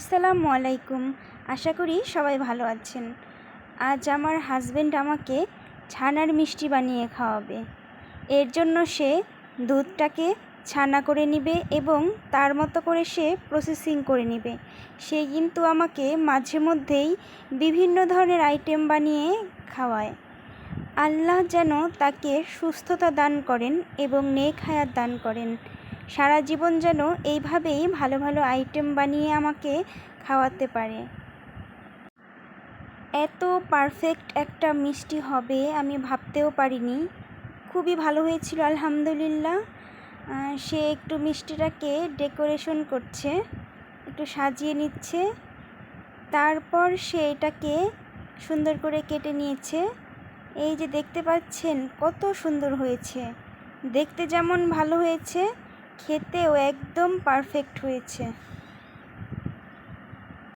আসসালামু আলাইকুম। আশা করি সবাই ভালো আছেন। আজ আমার হাজবেন্ড আমাকে ছানার মিষ্টি বানিয়ে খাওয়াবে। এর জন্য সে দুধটাকে ছানা করে নেবে এবং তার মতো করে সে প্রসেসিং করে নেবে। সে কিন্তু আমাকে মাঝে মধ্যেই বিভিন্ন ধরনের আইটেম বানিয়ে খাওয়ায়। আল্লাহ যেন তাকে সুস্থতা দান করেন এবং নেক হায়াত দান করেন। সারা জীবন যেন এইভাবেই ভালো ভালো আইটেম বানিয়ে আমাকে খাওয়াতে পারে। এত পারফেক্ট একটা মিষ্টি হবে আমি ভাবতেও পারিনি। খুবই ভালো হয়েছিল, আলহামদুলিল্লাহ। সে একটু মিষ্টিটাকে ডেকোরেশন করছে, একটু সাজিয়ে নিচ্ছে। তারপর সে এটাকে সুন্দর করে কেটে নিয়েছে। এই যে দেখতে পাচ্ছেন কত সুন্দর হয়েছে। দেখতে যেমন ভালো হয়েছে খেতেও একদম পারফেক্ট হয়েছে।